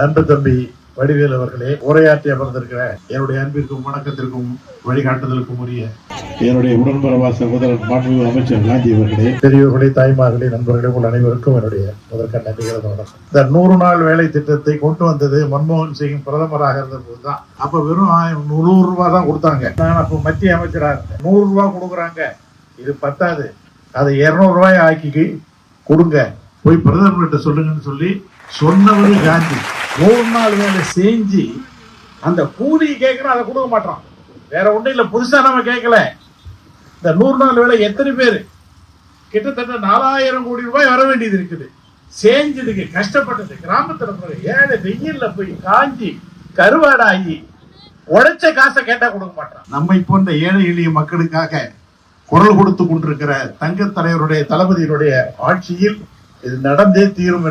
அன்பு தம்பி வடிவேல் அவர்களே உரையாற்றி அமர்ந்திருக்கிற என்னுடைய அன்பிற்கும் வணக்கத்திற்கும் வழிகாட்டுதலுக்கும் உரிய என்னுடைய உடன்பரவா சகோதரர் மாண்புமிகு அமைச்சர் காந்தி அவர்களே. பெரியவர்களே தாய்மார்களே நண்பர்களே உங்கள் அனைவருக்கும் என்னுடைய முதற்க நன்றிகள் வணக்கம். இந்த நூறு நாள் வேலை திட்டத்தை கொண்டு வந்தது மன்மோகன் சிங் பிரதமராக இருந்த போதுதான் அப்ப வெறும் நூறு ரூபாய் தான் கொடுத்தாங்க. நான் அப்ப மத்திய அமைச்சராக இருந்தேன். நூறு ரூபாய் கொடுக்குறாங்க. இது பத்தாது. அதை இருநூறு ரூபாய் ஆக்கி கொடுங்க. போய் பிரதமர்கிட்ட சொல்லுங்கன்னு சொல்லி சொன்னவர் காந்தி. மூணு நாள் வேலை செஞ்சு அந்த கூலி கேட்குறோம் அதை கொடுக்க மாட்டோம் வேற ஒன்றும் இல்லை புதுசாக நம்ம கேட்கல இந்த நூறு நாள் வேலை எத்தனை பேர்? கிட்டத்தட்ட நாலாயிரம் கோடி ரூபாய் வர வேண்டியது இருக்குது. செஞ்சதுக்கு கஷ்டப்பட்டது கிராமத்தில் போய் ஏழை வெயில்ல போய் காஞ்சி கருவாடாகி உழைச்ச காசை கேட்டா கொடுக்க மாட்டான். நம்மை போன்ற ஏழை எளிய மக்களுக்காக குரல் கொடுத்து கொண்டிருக்கிற தங்கத் தலைவருடைய தளபதியினுடைய ஆட்சியில் இது நடந்தே தீரும்